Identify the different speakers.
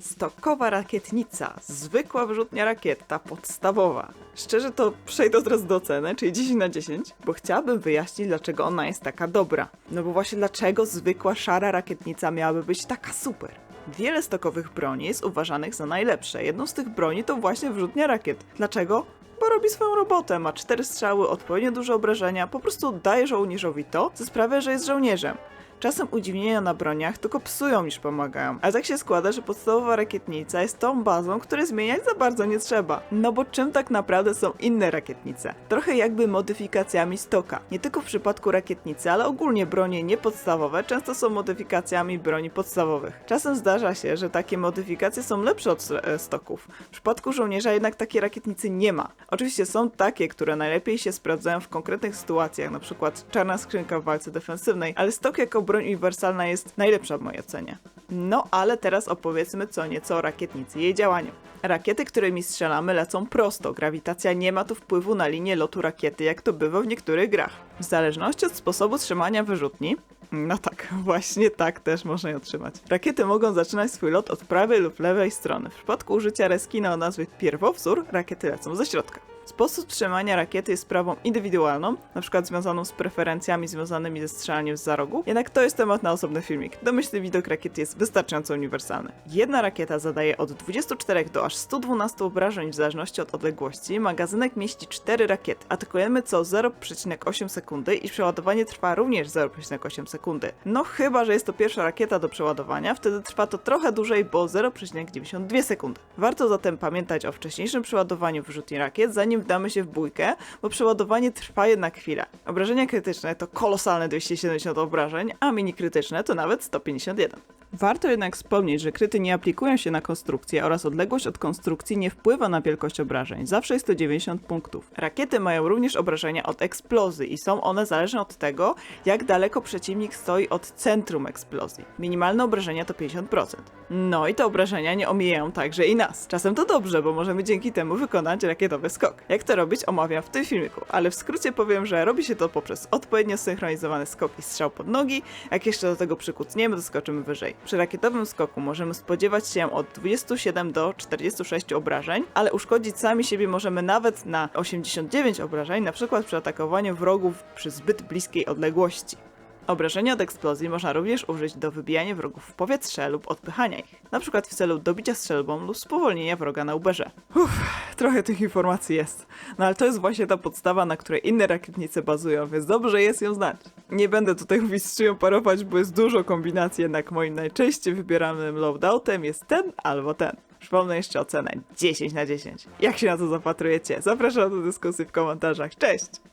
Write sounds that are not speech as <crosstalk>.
Speaker 1: Stokowa rakietnica, zwykła wyrzutnia rakiet, ta podstawowa. Szczerze to przejdę od razu do oceny, czyli 10 na 10, bo chciałabym wyjaśnić, dlaczego ona jest taka dobra. No bo właśnie dlaczego zwykła szara rakietnica miałaby być taka super. Wiele stokowych broni jest uważanych za najlepsze. Jedną z tych broni to właśnie wyrzutnia rakiet. Dlaczego? Bo robi swoją robotę, ma cztery strzały, odpowiednio duże obrażenia, po prostu daje żołnierzowi to, co sprawia, że jest żołnierzem. Czasem udziwnienia na broniach tylko psują niż pomagają. Ale tak się składa, że podstawowa rakietnica jest tą bazą, której zmieniać za bardzo nie trzeba. No bo czym tak naprawdę są inne rakietnice? Trochę jakby modyfikacjami stoka. Nie tylko w przypadku rakietnicy, ale ogólnie bronie niepodstawowe często są modyfikacjami broni podstawowych. Czasem zdarza się, że takie modyfikacje są lepsze od e, stoków. W przypadku żołnierza jednak takiej rakietnicy nie ma. Oczywiście są takie, które najlepiej się sprawdzają w konkretnych sytuacjach, przykład czarna skrzynka w walce defensywnej, ale stok jako broń uniwersalna jest najlepsza w mojej ocenie. No ale teraz opowiedzmy co nieco o rakietnicy i jej działaniu. Rakiety, którymi strzelamy, lecą prosto. Grawitacja nie ma tu wpływu na linię lotu rakiety, jak to bywa w niektórych grach. W zależności od sposobu trzymania wyrzutni, no tak, <laughs> właśnie tak też można je otrzymać. Rakiety mogą zaczynać swój lot od prawej lub lewej strony. W przypadku użycia reskina o nazwie pierwowzór, rakiety lecą ze środka. Sposób trzymania rakiety jest sprawą indywidualną, na przykład związaną z preferencjami związanymi ze strzelaniem z za rogu, jednak to jest temat na osobny filmik. Domyślny widok rakiety jest wystarczająco uniwersalny. Jedna rakieta zadaje od 24 do aż 112 obrażeń w zależności od odległości, magazynek mieści 4 rakiety. Atakujemy co 0,8 sekundy i przeładowanie trwa również 0,8 sekundy. No chyba, że jest to pierwsza rakieta do przeładowania, wtedy trwa to trochę dłużej, bo 0,92 sekundy. Warto zatem pamiętać o wcześniejszym przeładowaniu wyrzutni rakiet, zanim wdamy się w bójkę, bo przeładowanie trwa jednak chwilę. Obrażenia krytyczne to kolosalne 270 obrażeń, a mini krytyczne to nawet 151. Warto jednak wspomnieć, że kryty nie aplikują się na konstrukcję oraz odległość od konstrukcji nie wpływa na wielkość obrażeń. Zawsze jest to 90 punktów. Rakiety mają również obrażenia od eksplozji i są one zależne od tego, jak daleko przeciwnik stoi od centrum eksplozji. Minimalne obrażenia to 50%. No i te obrażenia nie omijają także i nas. Czasem to dobrze, bo możemy dzięki temu wykonać rakietowy skok. Jak to robić omawiam w tym filmiku, ale w skrócie powiem, że robi się to poprzez odpowiednio synchronizowany skok i strzał pod nogi. Jak jeszcze do tego przykucniemy, to skoczymy wyżej. Przy rakietowym skoku możemy spodziewać się od 27 do 46 obrażeń, ale uszkodzić sami siebie możemy nawet na 89 obrażeń, na przykład przy atakowaniu wrogów przy zbyt bliskiej odległości. Obrażenia od eksplozji można również użyć do wybijania wrogów w powietrze lub odpychania ich, przykład w celu dobicia strzelbą lub spowolnienia wroga na uberze. Uff, trochę tych informacji jest. No ale to jest właśnie ta podstawa, na której inne rakietnice bazują, więc dobrze jest ją znać. Nie będę tutaj mówić z czym ją parować, bo jest dużo kombinacji, jednak moim najczęściej wybieranym loadoutem jest ten albo ten. Przypomnę jeszcze ocenę 10 na 10. Jak się na to zapatrujecie? Zapraszam do dyskusji w komentarzach. Cześć!